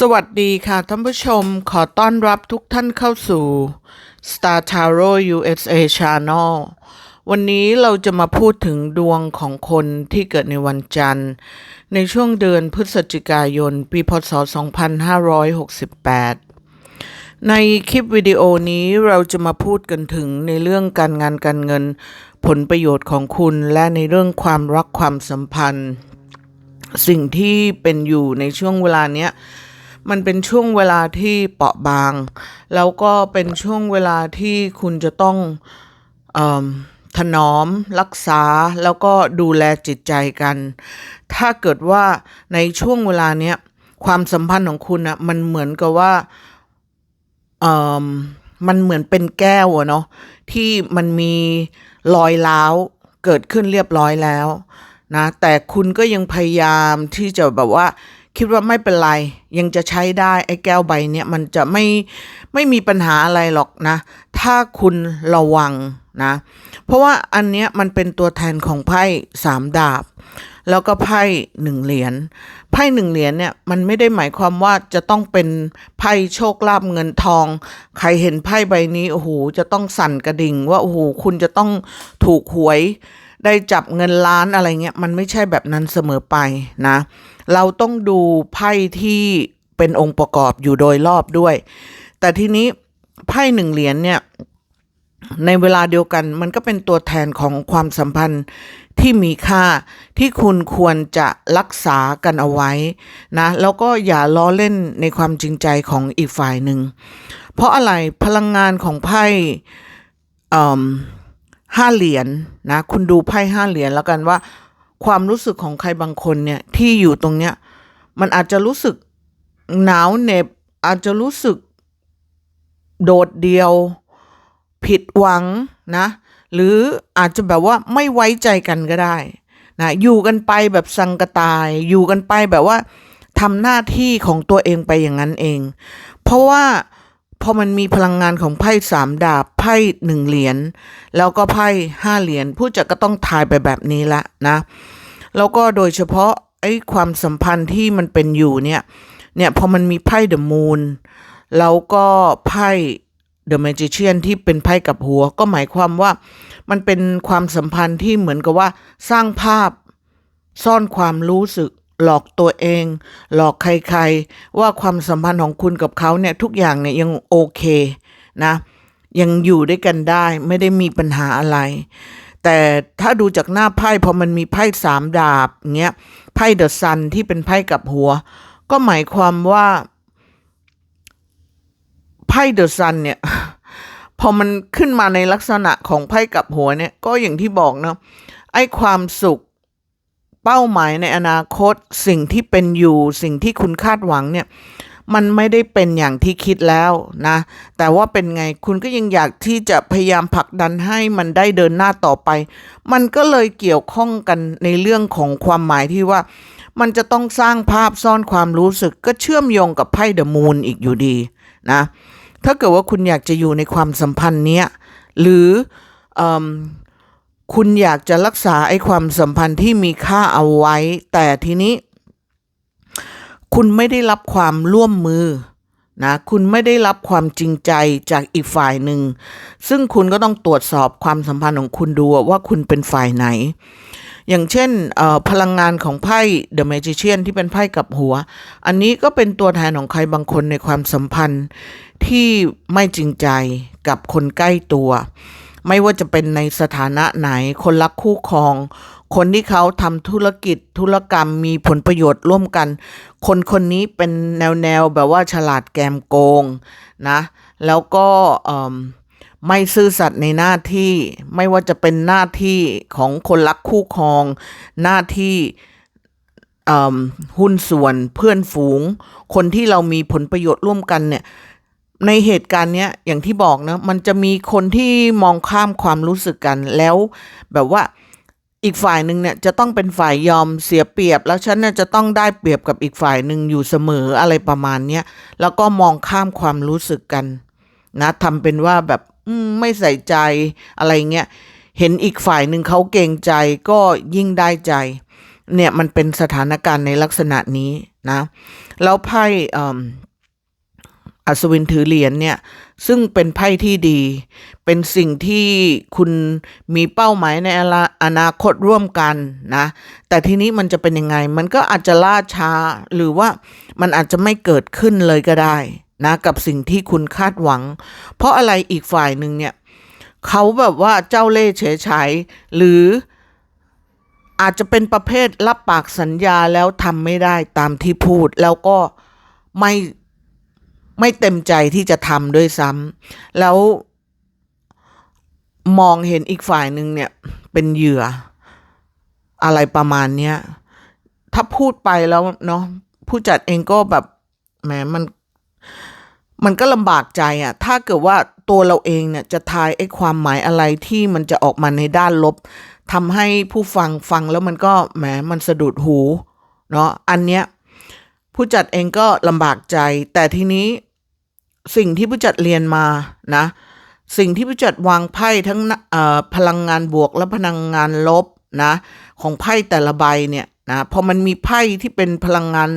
สวัสดีค่ะท่านผู้ชมขอต้อนรับทุกท่านเข้าสู่ Star Tarot USA Channel วันนี้เราจะมาพูดถึงดวงของคนที่เกิดในวันจันทร์ ในช่วงเดือนพฤศจิกายน ปีพศ 2568 ในคลิปวิดีโอนี้เราจะมาพูดกันถึงในเรื่องการงานการเงิน ผลประโยชน์ของคุณและในเรื่องความรักความสัมพันธ์ สิ่งที่เป็นอยู่ในช่วงเวลาเนี้ย มันเป็นช่วงเวลาที่เปราะบาง แล้วก็เป็นช่วงเวลาที่คุณจะต้องอถนอมรักษาแล้วก็ดูแลจิตใจกัน ถ้าเกิดว่าในช่วงเวลาเนี้ยความสัมพันธ์ของคุณอะมันเหมือนกับว่าเอมมันเหมือนเป็นแก้วอะเนาะที่มันมีรอยร้าวเกิดขึ้นเรียบร้อยแล้วนะแต่คุณก็ยังพยายามที่จะแบบว่า คิดว่าไม่เป็นไร ยังจะใช้ได้ไอ้แก้วใบเนี้ยมันจะไม่ไม่มีปัญหาอะไรหรอกนะ ถ้าคุณระวังนะ เพราะว่าอันเนี้ยมันเป็นตัวแทนของไพ่สามดาบ แล้วก็ไพ่หนึ่งเหรียญไพ่หนึ่งเหรียญเนี่ยมันไม่ได้หมายความว่าจะต้องเป็นไพ่โชคลาภเงินทอง ใครเห็นไพ่ใบนี้โอ้โหจะต้องสั่นกระดิ่ง ว่าโอ้โหคุณจะต้องถูกหวยได้จับเงินล้านอะไรเงี้ยมันไม่ใช่แบบนั้นเสมอไปนะ เราต้องดูไพ่ที่เป็นองค์ประกอบอยู่โดยรอบด้วย แต่ทีนี้ไพ่หนึ่งเหรียญเนี่ยในเวลาเดียวกันมันก็เป็นตัวแทนของความสัมพันธ์ที่มีค่าที่คุณควรจะรักษากันเอาไว้นะแล้วก็อย่าล้อเล่นในความจริงใจของอีกฝ่ายหนึ่ง เพราะอะไรพลังงานของไพ่ห้าเหรียญนะคุณดูไพ่ห้าเหรียญแล้วกันว่า ความรู้สึกของใครบางคนเนี่ยที่อยู่ตรงเนี้ยมันอาจจะรู้สึกหนาวเหน็บ อาจจะรู้สึกโดดเดี่ยว ผิดหวังนะ หรืออาจจะแบบว่าไม่ไว้ใจกันก็ได้นะอยู่กันไปแบบสังกตาย อยู่กันไปแบบว่าทำหน้าที่ของตัวเองไปอย่างนั้นเอง เพราะว่า พอมันมีพลังงานของไพ่สามดาบไพ่หนึ่งเหรียญแล้วก็ไพ่ห้าเหรียญผู้จัดก็ต้องทายไปแบบนี้ละนะแล้วก็โดยเฉพาะไอ้ความสัมพันธ์ที่มันเป็นอยู่เนี่ยเนี่ยพอมันมีไพ่เดอะมูนแล้วก็ไพ่เดอะแมจิเชียนที่เป็นไพ่กับหัว ก็หมายความว่ามันเป็นความสัมพันธ์ที่เหมือนกับว่าสร้างภาพซ่อนความรู้สึก หลอกตัวเอง หลอกใครๆ ว่าความสัมพันธ์ของคุณกับเขาเนี่ยทุกอย่างเนี่ยยังโอเคนะ ยังอยู่ด้วยกันได้ ไม่ได้มีปัญหาอะไร แต่ถ้าดูจากหน้าไพ่พอมันมีไพ่สามดาบเงี้ยไพ่เดอะซันที่เป็นไพ่กับหัว ก็หมายความว่าไพ่เดอะซันเนี่ยพอมันขึ้นมาในลักษณะของไพ่กับหัวเนี่ย ก็อย่างที่บอกเนาะไอ้ความสุข เป้าหมายในอนาคตสิ่งที่เป็นอยู่สิ่งที่คุณคาดหวังเนี่ยมันไม่ได้เป็นอย่างที่คิดแล้วนะ แต่ว่าเป็นไงคุณก็ยังอยากที่จะพยายามผลักดันให้มันได้เดินหน้าต่อไป มันก็เลยเกี่ยวข้องกันในเรื่องของความหมายที่ว่า มันจะต้องสร้างภาพซ่อนความรู้สึกก็เชื่อมโยงกับไพ่เดอะมูนอีกอยู่ดีนะ ถ้าเกิดว่าคุณอยากจะอยู่ในความสัมพันธ์เนี้ยหรืออม คุณอยากจะรักษาไอ้ความสัมพันธ์ที่มีค่าเอาไว้ แต่ทีนี้ คุณไม่ได้รับความร่วมมือนะคุณไม่ได้รับความจริงใจจากอีกฝ่ายหนึ่ง ซึ่งคุณก็ต้องตรวจสอบความสัมพันธ์ของคุณดูว่าคุณเป็นฝ่ายไหน อย่างเช่นพลังงานของไพ่ The Magician ที่เป็นไพ่กับหัว อันนี้ก็เป็นตัวแทนของใครบางคนในความสัมพันธ์ที่ไม่จริงใจกับคนใกล้ตัว ไม่ว่าจะเป็นในสถานะไหนคนรักคู่ครอง คนที่เขาทำธุรกิจธุรกรรมมีผลประโยชน์ร่วมกัน คนคนนี้เป็นแนวแนวแบบว่าฉลาดแกมโกงนะ แล้วก็ไม่ซื่อสัตย์ในหน้าที่ไม่ว่าจะเป็นหน้าที่ของคนรักคู่ครอง หน้าที่หุ้นส่วนเพื่อนฝูง คนที่เรามีผลประโยชน์ร่วมกันเนี่ย ในเหตุการณ์เนี้ยอย่างที่บอกนะมันจะมีคนที่มองข้ามความรู้สึกกันแล้ว แบบว่าอีกฝ่ายหนึ่งเนี่ยจะต้องเป็นฝ่ายยอมเสียเปรียบ แล้วฉันเนี่ยจะต้องได้เปรียบกับอีกฝ่ายหนึ่งอยู่เสมออะไรประมาณเนี้ยแล้วก็มองข้ามความรู้สึกกันนะทำเป็นว่าแบบไม่ใส่ใจอะไรเงี้ยเห็นอีกฝ่ายหนึ่งเขาเกรงใจก็ยิ่งได้ใจ เนี่ยมันเป็นสถานการณ์ในลักษณะนี้นะ แล้วไพ่ อัศวินถือเหรียญเนี่ย ซึ่งเป็นไพ่ที่ดี เป็นสิ่งที่คุณมีเป้าหมายในอนาคตร่วมกันนะ แต่ทีนี้มันจะเป็นยังไง มันก็อาจจะล่าช้า หรือว่ามันอาจจะไม่เกิดขึ้นเลยก็ได้นะกับสิ่งที่คุณคาดหวัง เพราะอะไรอีกฝ่ายหนึ่งเนี่ยเขาแบบว่าเจ้าเล่ห์เฉยฉยหรืออาจจะเป็นประเภทรับปากสัญญาแล้วทำไม่ได้ตามที่พูด แล้วก็ไม่ ไม่เต็มใจที่จะทำด้วยซ้ำแล้วมองเห็นอีกฝ่ายหนึ่งเนี่ย เป็นเหยื่อ อะไรประมาณเนี้ยถ้าพูดไปแล้วเนาะผู้จัดเองก็แบบแหมมัน มันก็ลำบากใจอะ่ะถ้าเกิดว่าตัวเราเองเนี่ยจะทายไอ้ความหมายอะไรที่มันจะออกมาในด้านลบทำให้ผู้ฟังฟังแล้วมันก็แหมมันสะดุดหู เนาะอันเนี้ย ผู้จัดเองก็ลำบากใจ แต่ทีนี้สิ่งที่ผู้จัดเรียนมานะ สิ่งที่ผู้จัดวางไพ่ทั้งพลังงานบวกและพลังงานลบนะของไพ่แต่ละใบเนี่ยนะพอมันมีไพ่ที่เป็นพลังงาน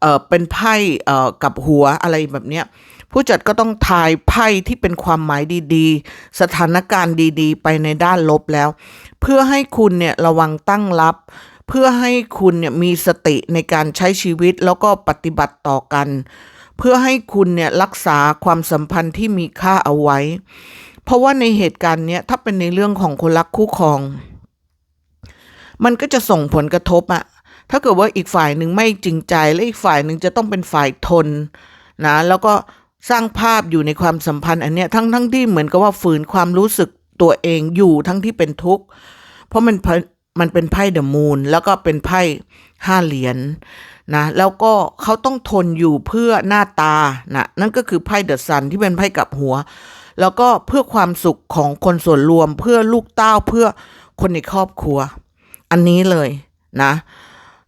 เอ่อเป็นไพ่เอ่อกับหัวอะไรแบบเนี้ยผู้จัดก็ต้องทายไพ่ที่เป็นความหมายดีๆ สถานการณ์ดีๆ ไปในด้านลบแล้ว เพื่อให้คุณเนี่ยระวังตั้งรับ เพื่อให้คุณเนี่ยมีสติในการใช้ชีวิตแล้วก็ปฏิบัติต่อกัน เพื่อให้คุณเนี่ยรักษาความสัมพันธ์ที่มีค่าเอาไว้ เพราะว่าในเหตุการณ์เนี้ยถ้าเป็นในเรื่องของคนรักคู่ครอง มันก็จะส่งผลกระทบอะถ้าเกิดว่าอีกฝ่ายหนึ่งไม่จริงใจและอีกฝ่ายหนึ่งจะต้องเป็นฝ่ายทนนะแล้วก็สร้างภาพอยู่ในความสัมพันธ์อันเนี้ยทั้งทั้งที่เหมือนกับว่าฝืนความรู้สึกตัวเองอยู่ทั้งที่เป็นทุกข์ เพราะมัน มันเป็นไพ่เดอะมูนแล้วก็เป็นไพ่ห้าเหรียญนะแล้วก็เขาต้องทนอยู่เพื่อหน้าตานะนั่นก็คือไพ่เดอะซันที่เป็นไพ่กับหัว แล้วก็เพื่อความสุขของคนส่วนรวม เพื่อลูกเต้าเพื่อคนในครอบครัว อันนี้เลยนะ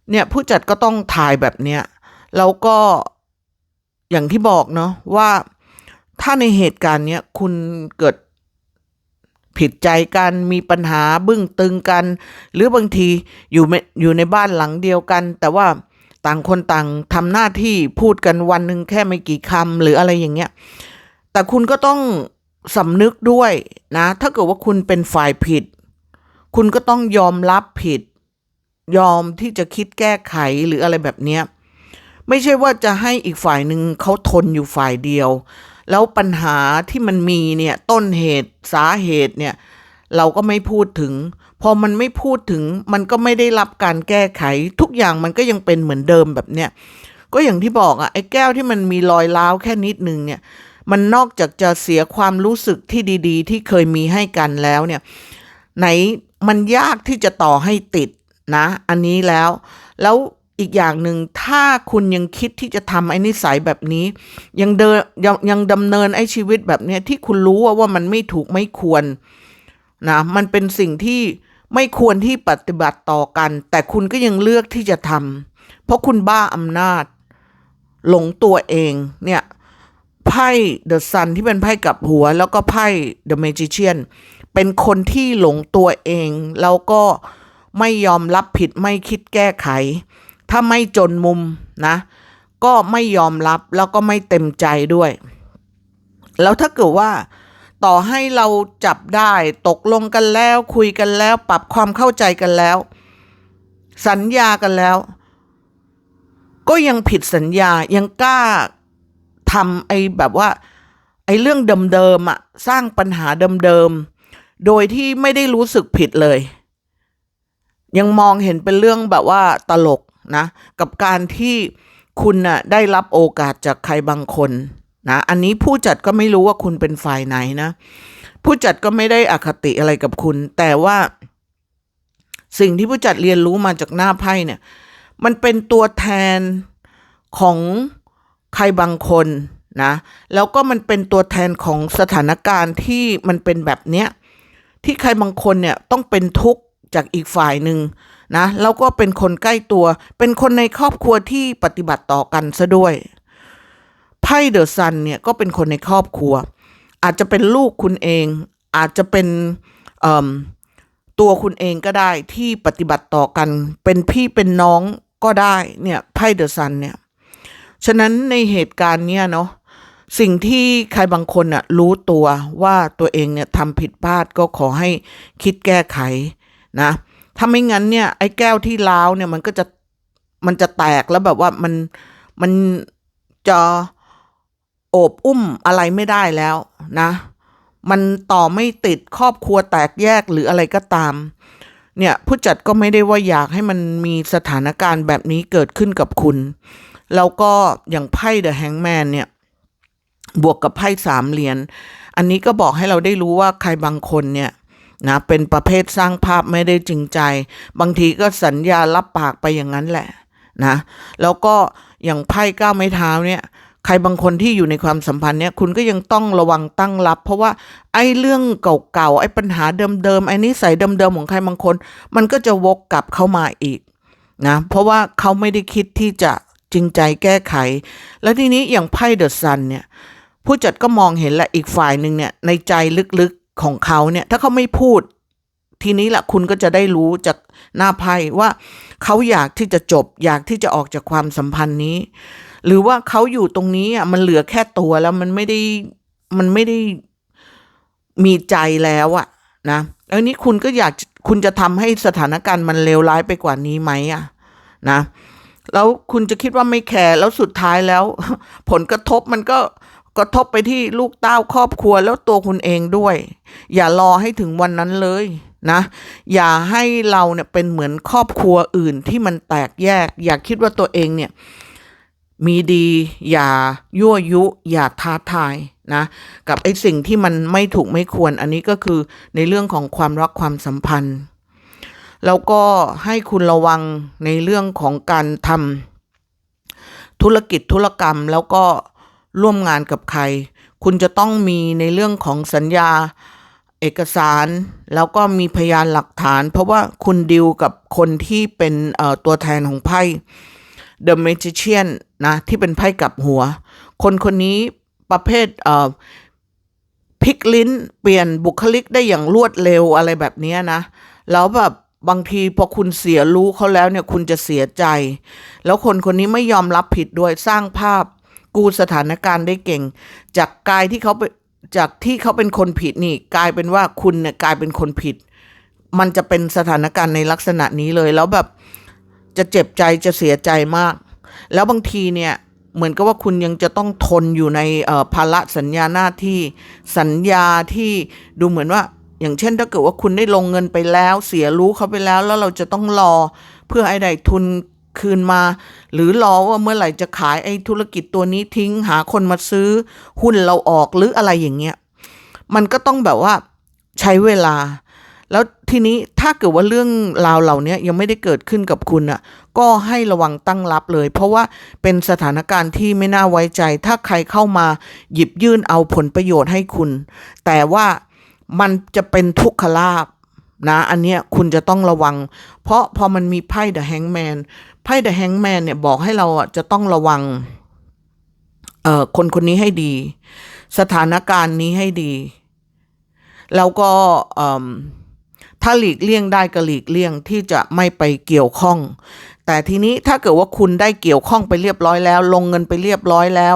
เนี่ยผู้จัดก็ต้องถ่ายแบบเนี้ยแล้วก็อย่างที่บอกเนาะว่าถ้าในเหตุการณ์เนี้ยคุณเกิด ผิดใจกันมีปัญหาบึ้งตึงกัน หรือบางทีอยู่อยู่ในบ้านหลังเดียวกัน แต่ว่าต่างคนต่างทำหน้าที่พูดกันวันหนึ่งแค่ไม่กี่คำหรืออะไรอย่างเงี้ยแต่คุณก็ต้องสำนึกด้วยนะ ถ้าเกิดว่าคุณเป็นฝ่ายผิด คุณก็ต้องยอมรับผิด ยอมที่จะคิดแก้ไขหรืออะไรแบบเนี้ยไม่ใช่ว่าจะให้อีกฝ่ายหนึ่งเขาทนอยู่ฝ่ายเดียว แล้วปัญหาที่มันมีเนี่ยต้นเหตุสาเหตุเนี่ยเราก็ไม่พูดถึง พอมันไม่พูดถึงมันก็ไม่ได้รับการแก้ไข ทุกอย่างมันก็ยังเป็นเหมือนเดิมแบบเนี้ยก็อย่างที่บอกอะไอ้แก้วที่มันมีรอยร้าวแค่นิดนึงเนี่ย มันนอกจากจะเสียความรู้สึกที่ดี ๆ ที่เคยมีให้กันแล้วเนี่ย ไหนมันยากที่จะต่อให้ติดนะ อันนี้แล้ว แล้ว อีกอย่างหนึ่งถ้าคุณยังคิดที่จะทำไอ้นิสัยแบบนี้ ยังเดินยังยังดำเนินไอ้ชีวิตแบบเนี้ยที่คุณรู้ว่าว่ามันไม่ถูกไม่ควรนะมันเป็นสิ่งที่ไม่ควรที่ปฏิบัติต่อกัน แต่คุณก็ยังเลือกที่จะทำเพราะคุณบ้าอำนาจ หลงตัวเองเนี่ยไพ่เดอะซันที่เป็นไพ่กับหัว แล้วก็ไพ่เดอะเมจิเชียนเป็นคนที่หลงตัวเอง แล้วก็ไม่ยอมรับผิดไม่คิดแก้ไข ถ้าไม่จนมุมนะ ก็ไม่ยอมรับแล้วก็ไม่เต็มใจด้วย แล้วถ้าเกิดว่า ต่อให้เราจับได้ตกลงกันแล้ว คุยกันแล้ว ปรับความเข้าใจกันแล้ว สัญญากันแล้ว ก็ยังผิดสัญญายังกล้าทำไอ้แบบว่า ไอ้เรื่องเดิมๆอะสร้างปัญหาเดิมๆโดยที่ไม่ได้รู้สึกผิดเลย ยังมองเห็นเป็นเรื่องแบบว่าตลก นะกับการที่คุณน่ะได้รับโอกาสจากใครบางคนนะอันนี้ผู้จัดก็ไม่รู้ว่าคุณเป็นฝ่ายไหนนะ ผู้จัดก็ไม่ได้อคติอะไรกับคุณ แต่ว่าสิ่งที่ผู้จัดเรียนรู้มาจากหน้าไพ่เนี่ย มันเป็นตัวแทนของใครบางคนนะแล้วก็มันเป็นตัวแทนของสถานการณ์ที่มันเป็นแบบเนี้ยที่ใครบางคนเนี่ยต้องเป็นทุกข์จากอีกฝ่ายหนึ่ง นะแล้วก็เป็นคนใกล้ตัว เป็นคนในครอบครัวที่ปฏิบัติต่อกันซะด้วยไพ่เดอะซันเนี่ยก็เป็นคนในครอบครัว อาจจะเป็นลูกคุณเอง อาจจะเป็นตัวคุณเองก็ได้ที่ปฏิบัติต่อกัน เป็นพี่เป็นน้องก็ได้เนี่ยไพ่เดอะซันเนี่ยฉะนั้นในเหตุการณ์เนี้ยเนาะสิ่งที่ใครบางคนน่ะรู้ตัวว่าตัวเองเนี่ยทำผิดพลาดก็ขอให้คิดแก้ไขนะ ถ้าไม่งั้นเนี่ยไอ้แก้วที่ล้าวเนี่ยมันก็จะมันจะแตกแล้วแบบว่ามันมันจะโอบอุ้มอะไรไม่ได้แล้วนะ มันต่อไม่ติดครอบครัวแตกแยกหรืออะไรก็ตาม เนี่ยผู้จัดก็ไม่ได้ว่าอยากให้มันมีสถานการณ์แบบนี้เกิดขึ้นกับคุณ แล้วก็อย่างไพ่เดอะแฮงแมนเนี่ยบวกกับไพ่สามเหรียญอันนี้ก็บอกให้เราได้รู้ว่าใครบางคนเนี่ย นะเป็นประเภทสร้างภาพไม่ได้จริงใจ บางทีก็สัญญารับปากไปอย่างนั้นแหละนะแล้วก็อย่างไพ่ก้าวไม้เท้าเนี่ยใครบางคนที่อยู่ในความสัมพันธ์เนี่ยคุณก็ยังต้องระวังตั้งรับ เพราะว่าไอ้เรื่องเก่าๆไอ้ปัญหาเดิมๆไอ้นิสัยเดิมๆของใครบางคน มันก็จะวกกลับเข้ามาอีกนะเพราะว่าเขาไม่ได้คิดที่จะจริงใจแก้ไข แล้วทีนี้อย่างไพ่เดอะซันเนี่ยผู้จัดก็มองเห็นแหละอีกฝ่ายหนึ่งเนี่ยในใจลึก ของเขาเนี่ย ถ้าเขาไม่พูด ทีนี้แหละคุณก็จะได้รู้จากหน้าไพ่ว่าเขาอยากที่จะจบ อยากที่จะออกจากความสัมพันธ์นี้ หรือว่าเขาอยู่ตรงนี้อะมันเหลือแค่ตัวแล้วมันไม่ได้มันไม่ได้มีใจแล้วอะนะแล้วนี้คุณก็อยากคุณจะทำให้สถานการณ์มันเลวร้ายไปกว่านี้ไหมอะนะแล้วคุณจะคิดว่าไม่แคร์แล้วสุดท้ายแล้ว ผลกระทบมันก็ กระทบไปที่ลูกเต้าครอบครัวแล้วตัวคุณเองด้วย อย่ารอให้ถึงวันนั้นเลยนะ อย่าให้เราเนี่ยเป็นเหมือนครอบครัวอื่นที่มันแตกแยก อย่าคิดว่าตัวเองเนี่ยมีดี อย่ายั่วยุ อย่าท้าทายนะกับไอ้สิ่งที่มันไม่ถูกไม่ควรอันนี้ก็คือในเรื่องของความรักความสัมพันธ์ แล้วก็ให้คุณระวังในเรื่องของการทำธุรกิจธุรกรรมแล้วก็ ร่วมงานกับใคร คุณจะต้องมีในเรื่องของสัญญาเอกสาร แล้วก็มีพยานหลักฐาน เพราะว่าคุณดิวกับคนที่เป็นตัวแทนของไพ่ The Magician นะ ที่เป็นไพ่กลับหัว คนคนนี้ประเภทเพลิกลิ้น เปลี่ยนบุคลิกได้อย่างรวดเร็วอะไรแบบนี้นะ แล้วแบบบางทีพอคุณเสียรู้เขาแล้วเนี่ยคุณจะเสียใจ แล้วคนคนนี้ไม่ยอมรับผิดด้วยสร้างภาพ กูสถานการณ์ได้เก่ง จากกายที่เขาไปจากที่เขาเป็นคนผิดนี่ กลายเป็นว่าคุณเนี่ยกลายเป็นคนผิด มันจะเป็นสถานการณ์ในลักษณะนี้เลย แล้วแบบจะเจ็บใจจะเสียใจมาก แล้วบางทีเนี่ยเหมือนกับว่าคุณยังจะต้องทนอยู่ในภาระสัญญาหน้าที่สัญญาที่ดูเหมือนว่า อย่างเช่นถ้าเกิดว่าคุณได้ลงเงินไปแล้ว เสียรู้เขาไปแล้ว แล้วเราจะต้องรอเพื่อไอ้ได้ทุน คืนมา หรือรอว่าเมื่อไหร่จะขายไอ้ธุรกิจตัวนี้ทิ้งหาคนมาซื้อหุ้นเราออกหรืออะไรอย่างเงี้ยมันก็ต้องแบบว่าใช้เวลา แล้วทีนี้ถ้าเกิดว่าเรื่องราวเหล่านี้ยังไม่ได้เกิดขึ้นกับคุณอะก็ให้ระวังตั้งรับเลย เพราะว่าเป็นสถานการณ์ที่ไม่น่าไว้ใจ ถ้าใครเข้ามาหยิบยื่นเอาผลประโยชน์ให้คุณ แต่ว่ามันจะเป็นทุกขลาบ นะอันเนี้ยคุณจะต้องระวัง เพราะพอมันมีไพ่เดอะแฮงแมนไพ่เดอะแฮงแมนเนี่ยบอกให้เราอะจะต้องระวังเอ่อคนคนนี้ให้ดี สถานการณ์นี้ให้ดี แล้วก็เอิ่มถ้าหลีกเลี่ยงได้ก็หลีกเลี่ยงที่จะไม่ไปเกี่ยวข้อง แต่ทีนี้ถ้าเกิดว่าคุณได้เกี่ยวข้องไปเรียบร้อยแล้ว ลงเงินไปเรียบร้อยแล้ว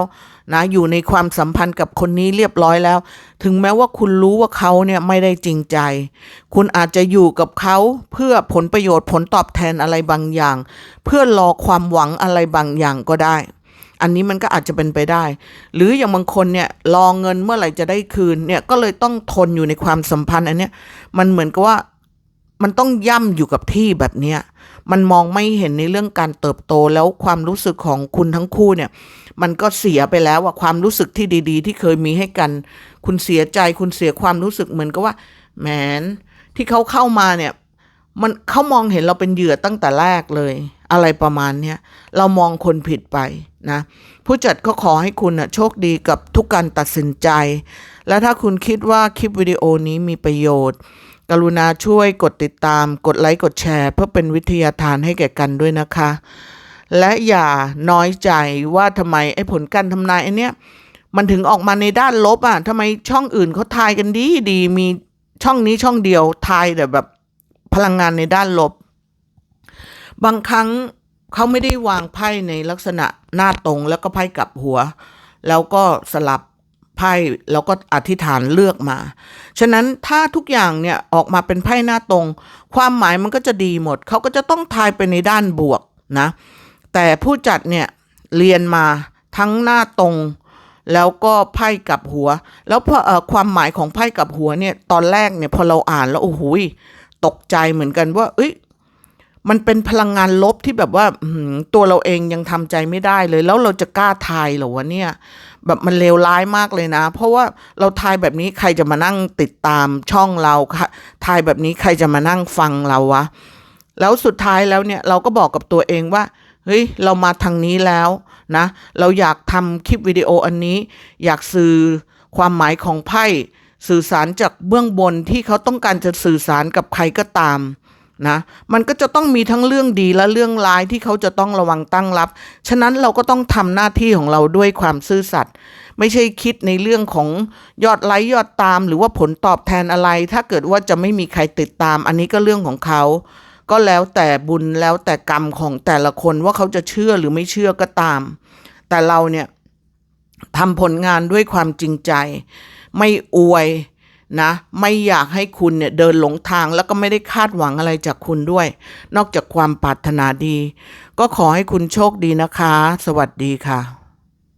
นะอยู่ในความสัมพันธ์กับคนนี้เรียบร้อยแล้ว ถึงแม้ว่าคุณรู้ว่าเขาเนี่ยไม่ได้จริงใจ คุณอาจจะอยู่กับเขาเพื่อผลประโยชน์ผลตอบแทนอะไรบางอย่าง เพื่อรอความหวังอะไรบางอย่างก็ได้ อันนี้มันก็อาจจะเป็นไปได้ หรืออย่างบางคนเนี่ยรอเงินเมื่อไหร่จะได้คืนเนี่ยก็เลยต้องทนอยู่ในความสัมพันธ์อันเนี้ยมันเหมือนกับว่า มันต้องย่ำอยู่กับที่แบบเนี้ยมันมองไม่เห็นในเรื่องการเติบโตแล้วความรู้สึกของคุณทั้งคู่เนี่ย มันก็เสียไปแล้วอะความรู้สึกที่ดี ๆ ที่เคยมีให้กัน คุณเสียใจคุณเสียความรู้สึกเหมือนกับว่าแหมนที่เขาเข้ามาเนี่ยมันเขามองเห็นเราเป็นเหยื่อตั้งแต่แรกเลย อะไรประมาณเนี้ยเรามองคนผิดไปนะ ผู้จัดก็ขอให้คุณนะโชคดีกับทุกการตัดสินใจ และถ้าคุณคิดว่าคลิปวิดีโอนี้มีประโยชน์ กรุณาช่วยกดติดตาม กดไลค์ กดแชร์ เพื่อเป็นวิทยาทานให้แก่กันด้วยนะคะ และอย่าน้อยใจว่าทำไมไอ้ผลการทำนายอันเนี้ยมันถึงออกมาในด้านลบอะทำไมช่องอื่นเขาทายกันดีดีมีช่องนี้ช่องเดียวทายแต่แบบพลังงานในด้านลบ บางครั้งเขาไม่ได้วางไพ่ในลักษณะหน้าตรงแล้วก็ไพ่กลับหัว แล้วก็สลับ ไพ่แล้วก็อธิษฐานเลือกมา ฉะนั้นถ้าทุกอย่างเนี่ยออกมาเป็นไพ่หน้าตรง ความหมายมันก็จะดีหมด เขาก็จะต้องทายไปในด้านบวกนะ แต่ผู้จัดเนี่ยเรียนมาทั้งหน้าตรง แล้วก็ไพ่กับหัว แล้วพอความหมายของไพ่กับหัวเนี่ยตอนแรกเนี่ยพอเราอ่านแล้วโอ้โหตกใจเหมือนกันว่า เอ้ย มันเป็นพลังงานลบที่แบบว่าตัวเราเองยังทำใจไม่ได้เลย แล้วเราจะกล้าทายเหรอวะเนี่ย แบบมันเลวร้ายมากเลยนะ เพราะว่าเราทายแบบนี้ใครจะมานั่งติดตามช่องเราค่ะทายแบบนี้ใครจะมานั่งฟังเราวะ แล้วสุดท้ายแล้วเนี่ยเราก็บอกกับตัวเองว่าเฮ้ยเรามาทางนี้แล้วนะ เราอยากทำคลิปวิดีโออันนี้ อยากสื่อความหมายของไพ่สื่อสารจากเบื้องบนที่เขาต้องการจะสื่อสารกับใครก็ตาม นะมันก็จะต้องมีทั้งเรื่องดีและเรื่องร้ายที่เขาจะต้องระวังตั้งรับ ฉะนั้นเราก็ต้องทำหน้าที่ของเราด้วยความซื่อสัตย์ไม่ใช่คิดในเรื่องของยอดไลค์ยอดตาม หรือว่าผลตอบแทนอะไร ถ้าเกิดว่าจะไม่มีใครติดตาม อันนี้ก็เรื่องของเขา ก็แล้วแต่บุญแล้วแต่กรรมของแต่ละคนว่าเขาจะเชื่อหรือไม่เชื่อก็ตาม แต่เราเนี่ยทำผลงานด้วยความจริงใจ ไม่อวย นะ ไม่อยากให้คุณเนี่ยเดินหลงทางแล้วก็ไม่ได้คาดหวังอะไรจากคุณด้วย นอกจากความปรารถนาดี ก็ขอให้คุณโชคดีนะคะ สวัสดีค่ะ